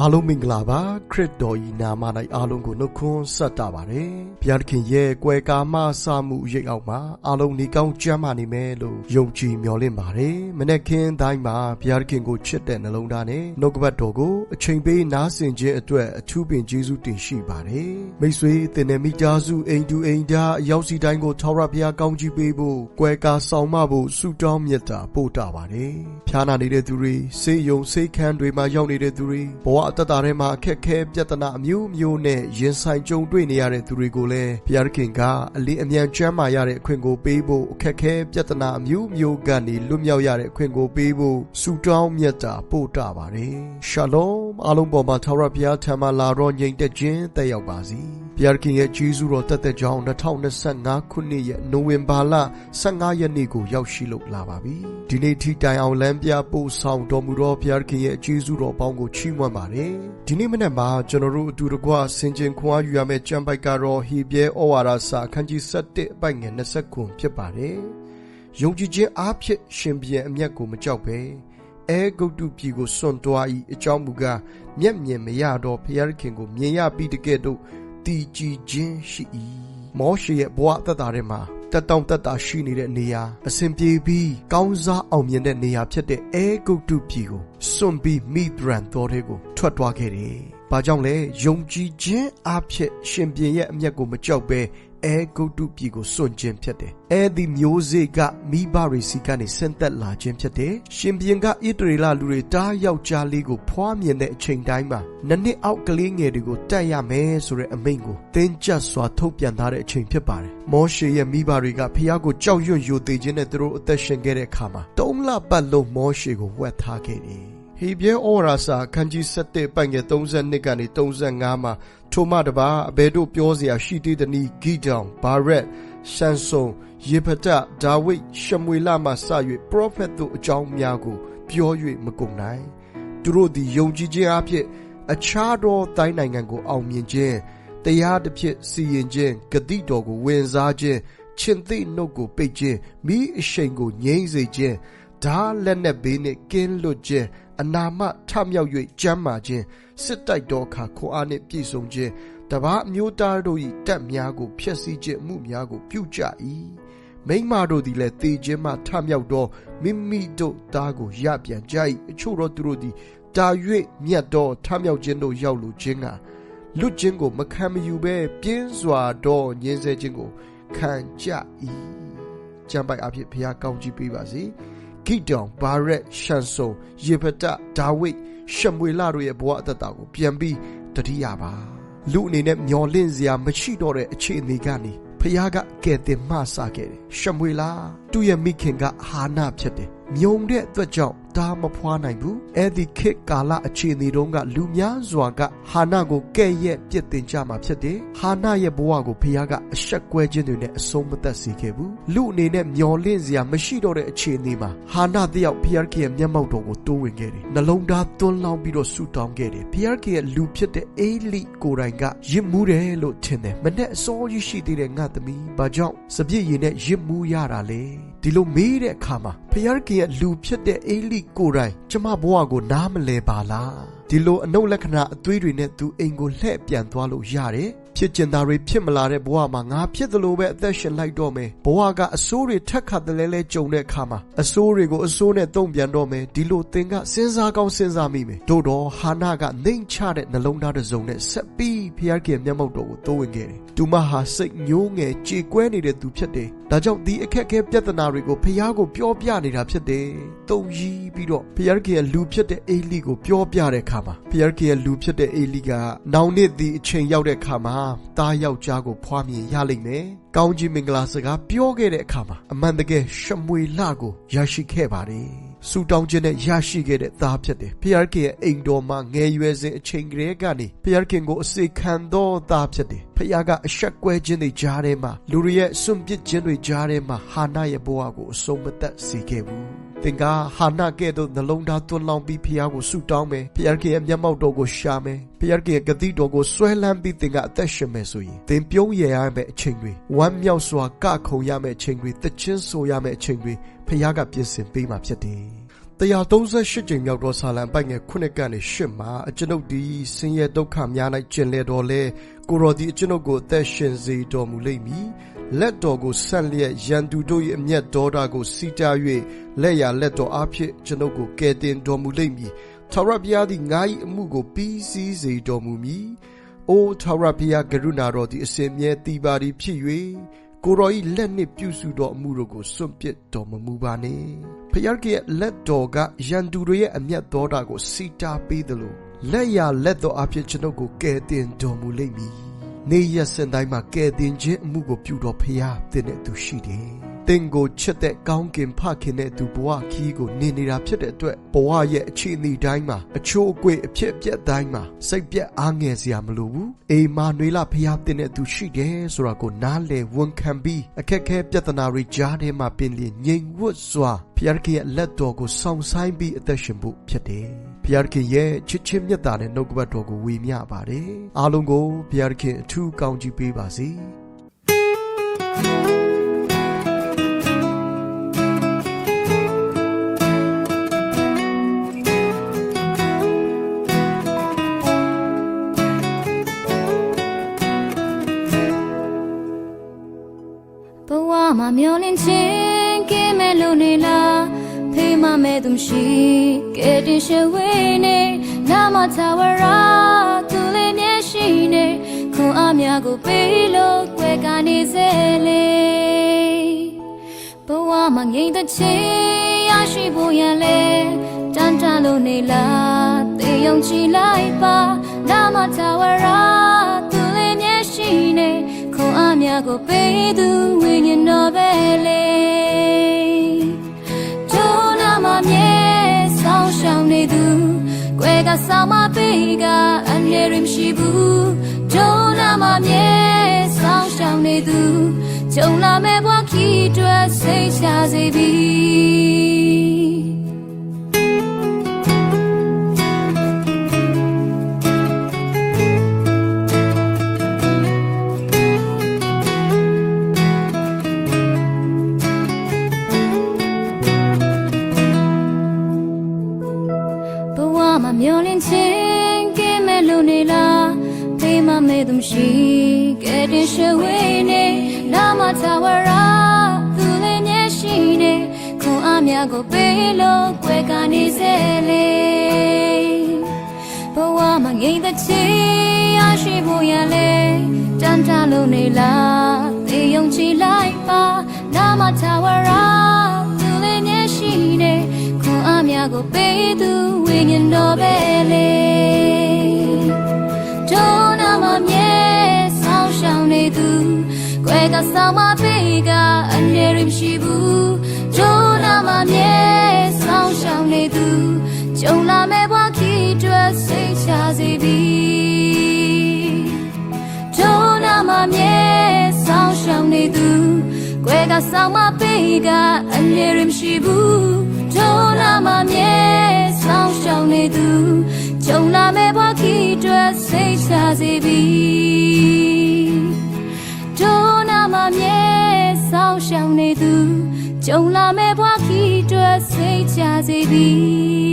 အားလုံးမင်္ဂလာပါခရစ်တော်ဤနာမ၌အားလုံးကိုနှုတ်ခွန်းဆက်တာပါတယ်ဘုရားသခင်ရဲ့ကွယ်ကာမဆမှုရိပ်အောက်မှာအားလုံးနေကောင်းကြမ်းမာနေမယ်လို့ယုံကြည်မျှော်လင့်ပါတယ်မနေ့ကင်းတိုင်းမှာဘုရားသခင်ကိုချစ်တဲ့နှလုံးသားနဲ့နှုတ်ကပတ်တော်ကိုအချိန်ပေးနားဆင်ခြင်းအတွက်အထူးပင်ကျေးဇူးတင်ရှိပါတယ်မိတ်ဆွေတင်တဲ့မိသားစုအိမ်တူအိမ်သားအရောက်စီတိုင်းကိုထာဝရဘုရားကောင်းချီးပေးဖို့ကွယ်ကာဆောင်မဖို့ဆုတောင်းမြတ်တာပို့တာပါတယ်ဖျားနာနေတဲ့သူတွေစေယုံစေခန်းတွေမှာရောက်နေတဲ့သူတွေဘဝအတ္တတာထဲမှာအခက်ခဲပြဿနာအမျိုးမျိုးနဲ့ရင်ဆိုင်ကြုံတွေ့နေရတဲ့သူတွေကိုလည်းဘုရားခင်ကအလင်းအမြန်ကျမ်းမာရတဲ့အခွင့်ကိုပေးဖို့အခက်ခဲပြဿနာအမျိုးမျိုးကနေလွတ်မြောက်ရတဲ့အခွင့်ကိုပေးဖို့ဆုတောင်းမြတ်တာပို့တာပါတယ်ရှာလောအားလုံးပေါ်မှာထာဝရဘုရားထံမှလာတော့ငြိမ်သက်ခြင်းတက်ရောက်ပါစေ ဘုရားခင်ရဲ့ကြီးစုတော်တက်တဲ့ကြောင်း2025ခုနှစ်ရဲ့နိုဝင်ဘာလ15ရက်နေ့ကိုရောက်ရှိလို့လာပါပြီဒီနေ့ထိတိုင်အောင်လမ်းပြပို့ဆောင်တော်မူသောဘုရားခင်ရဲ့ကြီးစုတော်ပေါင်းကိုချီးမွမ်းပါတယ်ဒီနေ့မနေ့မှာကျွန်တော်တို့အတူတကွဆင်ခြင်ခွန်အားယူရမယ့်ကျမ်းပိုက်ကတော့ဟေပြဲဩဝါဒစာအခန်းကြီး7အပိုက်ငယ်20ခုဖြစ်ပါတယ်ယုံကြည်ခြင်းအားဖြင့်ရှင်ပြန်အမျက်ကိုမကြောက်ဘဲအဲဂုတ်တုပြည်ကိုစွန့်တွား၏အကြောင်းမူကားမျက်မြင်မရတော့ဘုရားခင်ကိုမြင်ရပြီးတကယ်တော့ တည်ကြည်ခြင်းရှိ၏မောရှေရဲ့ဘဝသက်တာထဲမှာတက်တောင့်တက်တာရှိနေတဲ့နေရာအစဉ်ပြေပြီးကောင်းစားအောင်မြင်တဲ့နေရာဖြစ်တဲ့အဲဂုတ်တုပြည်ကိုစွန့်ပြီးမိဒရန်တော်တွေကိုထွက်သွားခဲ့တယ်။ဘာကြောင့်လဲယုံကြည်ခြင်းအဖြစ်ရှင်ပြန်ရဲ့အမျက်ကိုမကြောက်ဘဲ အဲဂုတ်တုပြည်ကိုစွန့်ခြင်းဖြစ်တယ်။အဲဒီမျိုးစေ့ကမိဘရိစီကနေဆင်းသက်လာခြင်းဖြစ်တယ်။ရှင်ပြန်ကဣတရီလလူတွေတားယောက်ျားလေးကိုဖွားမြင်တဲ့အချိန်တိုင်းမှာနှစ်နှစ်အောက်ကလေးငယ်တွေကိုတတ်ရမယ်ဆိုတဲ့အမိန့်ကိုတင်းကျပ်စွာထုတ်ပြန်ထားတဲ့အချိန်ဖြစ်ပါတယ်။မောရှေရဲ့မိဘတွေကဖះကိုကြောက်ရွံ့ယိုသေးခြင်းနဲ့သူတို့အသက်ရှင်ခဲ့တဲ့အခါမှာတုံးလပတ်လုံးမောရှေကိုဝက်ထားခဲ့တယ်။ ဟေဘဲဩရာစာခန်းကြီး7ပိုင်ငယ်32ကနေ35မှာထိုမှတပါအဘယ်တို့ပြောเสียရှိသေးသနည်းဂီတောင်ဘာရက်ရှန်ဆုံယေဖတဒါဝိဒ်ရှမွေလမှစ၍ပရောဖက်တို့အကြောင်းများကို ပြော၍မကုန်နိုင်သူတို့သည်ယုံကြည်ခြင်းအဖြစ်အခြားသောတိုင်းနိုင်ငံကိုအောင်မြင်ခြင်းတရားတစ်ဖြစ်စီရင်ခြင်းဂတိတော်ကိုဝင်စားခြင်းချင်းသိနှုတ်ကိုပိတ်ခြင်းမိအရှိန်ကိုငြိမ့်စေခြင်းဓာလက်နဲ့ဘေးနှင့်ကင်းလွတ်ခြင်း အနာမထမြောက်၍ကျမ်းမာခြင်းစစ်တိုက်တော်အခါခွန်အားနှင့်ပြည့်စုံခြင်းတပါအမျိုးသားတို့၏တက်များကိုဖျက်ဆီးခြင်းမှုများကိုပြုကြ၏မိမတို့သည်လည်းတေခြင်းမှထမြောက်သောမိမိတို့သားကိုရပြန်ကြ၏အချို့သောသူတို့သည်တာ၍မြတ်သောထမြောက်ခြင်းတို့ရောက်လိုခြင်းကလွတ်ခြင်းကိုမခံမယူဘဲပြင်းစွာသောညှင်းဆဲခြင်းကိုခံကြ၏ကျမ်းပိုက်အဖြစ်ဘုရားကောင်းချီးပေးပါစေ ဂိတောင်ဘာရက်ရှန်ဆုံယေဖတဒါဝိဒ်ရှမွေလတို့ရဲ့ဘဝအသက်တာကိုပြန်ပြီးတတိယပါလူအနေနဲ့မျောလင့်စရာမရှိတော့တဲ့အခြေအနေကနေဖခင်ကကယ်တင်မှစခဲ့တယ်ရှမွေလာ သူ့ရဲ့မိခင်ကဟာနာဖြစ်တယ်မြုံတဲ့အတွက်ကြောင့်ဒါမဖွားနိုင်ဘူးအဲ့ဒီခေတ်ကာလအခြေအနေတုန်းကလူများစွာကဟာနာကိုကဲ့ရဲ့ပြစ်တင်ကြမှာဖြစ်တယ်ဟာနာရဲ့ဘဝကိုဖခင်ကအဆက်ကွဲခြင်းတွေနဲ့အဆုံးမသက်စေခဲ့ဘူးလူအနေနဲ့မျောလင့်စရာမရှိတော့တဲ့အခြေအနေမှာဟာနာတယောက်ဖခင်ရဲ့မျက်မှောက်တော်ကိုတိုးဝင်ခဲ့တယ်နှလုံးသားသွန်းလောင်းပြီးတော့ဆူတောင်းခဲ့တယ်ဖခင်ရဲ့လူဖြစ်တဲ့အေလိကိုယ်တိုင်ကရစ်မှုတယ်လို့ထင်တယ်မနဲ့အစောကြီးရှိသေးတဲ့ငါသမီးဘာကြောင့်စပြည့်ရည်နဲ့ရစ်မှုရတာလဲဒီလိုမေးတဲ့အခါမှာဖခင်ရဲ့လူဖြစ်တဲ့အေလိကိုယ်တိုင်ကျမဘဝကိုနားမလဲပါလားဒီလိုအနုလက္ခဏာအသွေးတွေနဲ့သူအိမ်ကိုလှည့်ပြန်သွားလို့ရတယ် ဖြစ်ကျင်သားတွေဖြစ်မလာတဲ့ဘဝမှာငါဖြစ်သလိုပဲအသက်ရှင်လိုက်တော့မယ်ဘဝကအဆိုးတွေထက်ခါတလဲလဲကြုံတဲ့အခါမှာအဆိုးတွေကိုအဆိုးနဲ့တုံ့ပြန်တော့မယ်ဒီလိုသင်ကစဉ်းစားကောင်းစဉ်းစားမိမယ်တို့တော့ဟာနာကနှိမ်ချတဲ့နှလုံးသားတစ်စုံနဲ့ဆက်ပြီးဖျားခင်မျက်မှောက်တော်ကိုတိုးဝင်ခဲ့တယ်သူမဟာစိတ်ညိုးငယ်ကြေကွဲနေတဲ့သူဖြစ်တယ်ဒါကြောင့်ဒီအခက်အခဲပြဿနာတွေကိုဖျားကိုပြောပြနေတာဖြစ်တယ်တုံရီးပြီးတော့ဖျားခင်လူဖြစ်တဲ့အေလိကိုပြောပြတဲ့အခါမှာဖျားခင်လူဖြစ်တဲ့အေလိကနောင်နှစ်ဒီအချိန်ရောက်တဲ့အခါမှာသားယောက်ျားကိုဖွားမြင်ရလိမ့်မယ်။ကောင်းကြီးမင်္ဂလာစကားပြောခဲ့တဲ့အခါမှာအမှန်တကယ်ရှမွေလကိုရရှိခဲ့ပါတယ်။ဆူတောင်းခြင်းနဲ့ရရှိခဲ့တဲ့သားဖြစ်တယ်။ဖျားခင်ရဲ့အိမ်တော်မှာငယ်ရွယ်စဉ်အချိန်ကလေးကနေဖျားခင်ကိုအစေခံသောသားဖြစ်တယ်။ဖျားကအဆက်ကွဲခြင်းတွေကြားထဲမှာလူတွေရဲ့စွန့်ပစ်ခြင်းတွေကြားထဲမှာဟာနာရဲ့ဘဝကိုအဆုံးမသက်စေခဲ့ဘူး။ သင်ကဟာနာကဲ့သို့နှလုံးသားသွန်းလောင်းပြီးဖျားကိုဆုတောင်းမယ်ဖျားခင်ရဲ့မျက်မှောက်တော်ကိုရှာမယ်ဖျားခင်ရဲ့ဂတိတော်ကိုဆွဲလန်းပြီးသင်ကအသက်ရှင်မယ်ဆိုရင်သင်ပြုံးရရမယ့်အချိန်တွေဝမ်းမြောက်စွာကခုံရမယ့်အချိန်တွေတချင်းဆိုရမယ့်အချိန်တွေဖျားကပြင်ဆင်ပေးမှာဖြစ်တယ်သ 138ကြိမ်မြောက်သောဆာလံပိုက်ငယ်ခုနှစ်ကနေရှစ်မှာအကျွန်ုပ်ဒီဆင်းရဲဒုက္ခများ၌ကျင်လည်တော်လဲကိုရော်ဒီအကျွန်ုပ်ကိုအသက်ရှင်စေတော်မူလိမ့်မည်လက်တော်ကိုဆက်လျက်ရန်သူတို့၏အမျက်ဒေါသကိုစီးတား၍လက်ရလက်တော်အဖြစ်ကျွန်ုပ်ကိုကယ်တင်တော်မူလိမ့်မည်ထာဝရဘုရားသည်ငါ၏အမှုကိုပြီးစီးစေတော်မူမည်အိုထာဝရဘုရားကရုဏာတော်သည်အစဉ်မြဲတည်ပါသည်ဖြစ်၍ ကိုရောဤလက်နှင့်ပြုစုသောအမှုတို့ကိုစွန့်ပစ်တော်မမူပါနှင့်ဖျားကရဲ့လက်တော်ကရန်သူတွေရဲ့အမျက်တော်တာကိုစီတာပေးသလိုလက်ရလက်တော်အဖြစ်ကျွန်ုပ်ကိုကယ်တင်တော်မူလိမ့်မည် နေရစင်တိုင်းမှာကယ်တင်ခြင်းအမှုကိုပြုတော်ဖျားတဲ့နဲ့သူရှိတယ်တင်ကိုချစ်တဲ့ကောင်းကင်ဖခင်တဲ့သူဘဝခီးကိုနေနေတာဖြစ်တဲ့အတွက်ဘဝရဲ့အခြေအနေတိုင်းမှာအချိုးအကွေ့အဖြစ်အပျက်တိုင်းမှာစိတ်ပြက်အားငယ်စရာမလိုဘူးအိမ်မာနွေလာဖျားတင်တဲ့သူရှိတယ်ဆိုတာကိုနားလည်ဝန်ခံပြီးအခက်ခဲပြဿနာတွေကြားထဲမှာပင်လျင်ငြိမ်ဝတ်စွာဖျားခင်ရဲ့လက်တော်ကိုစောင့်ဆိုင်ပြီးအသက်ရှင်ဖို့ဖြစ်တယ် ဘုရားခင်ရဲ့ချစ်ချင်းမြတ်တာနဲ့နှုတ်ကပတ်တော်ကိုဝေမျှပါတယ်အားလုံးကိုဘုရားခင်အထူးကောင်းချီးပေးပါစေဘ ဖေးမမဲ့သူမရှိကဲတင်ရှဝေးနေနာမသာဝရာသူလေးမျက်ရှိနေခွန်အားများကိုပေးလို့ကွယ်ကနေစေလေဘဝမှာငြိမ်သက်ခြင်းရရှိဖို့ရန်လဲတန်တလို့နေလားသေယုံကြည်လိုက်ပါနာမသာဝရာ ရှောင်နေသူကွယ်ကဆောင်မပေးကအန်ရရင်ရှိဘူးဒုနာမမြဲဆောင်းရှောင်နေသူကြုံလာမဲ့ဘဝခီးတွက်စိတ်ချစေပြီ ဝေးနေနာမသာဝရာသူလေးမျက်ရှိနေခွန်အားများကိုပေးလို့ကွယ်ကနေစေလေဘဝမှာငြိမ်သက်ခြင်းရရှိဖို့ရလဲတန်တလို့နေလားသေယုံကြည်လိုက်ပါနာမသာဝရာသူလေးမျက်ရှိနေခွန်အားများကိုပေးသူဝိညာဉ်တော်ပဲလေ ကွယ်ကဆောင်မပေးကအန်ရရင်ရှိဘူးဒုနာမမြဲဆောင်းရှောင်နေသူကြုံလာမဲ့ဘဝခီးတွက်စိတ်ချစေပြီဒုနာမမြဲဆောင်းရှောင်နေသူကွယ်ကဆောင်မပေးကအန်ရရင်ရှိဘူးဒုနာမမြဲဆောင်းရှောင်နေသူကြုံလာမဲ့ဘဝခီးတွက်စိတ်ချစေပြီဒုနာ မမြဲဆောင်းရှောင်နေသူကြုံလာမဲ့ဘဝခီးတွက်စိတ်ချစေပြီ